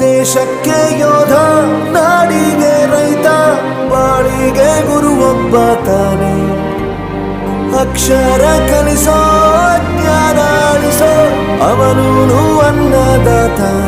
ದೇಶಕ್ಕೆ ಯೋಧ ನಾಡಿಗೆ ರೈತ ಬಾಳಿಗೆ ಗುರು ಒಬ್ಬ ತಾನೆ. ಅಕ್ಷರ ಕಲಿಸೋ ಜ್ಞಾನ ಅಳಿಸೋ ಅವನು ಅನ್ನದಾತಾನೆ.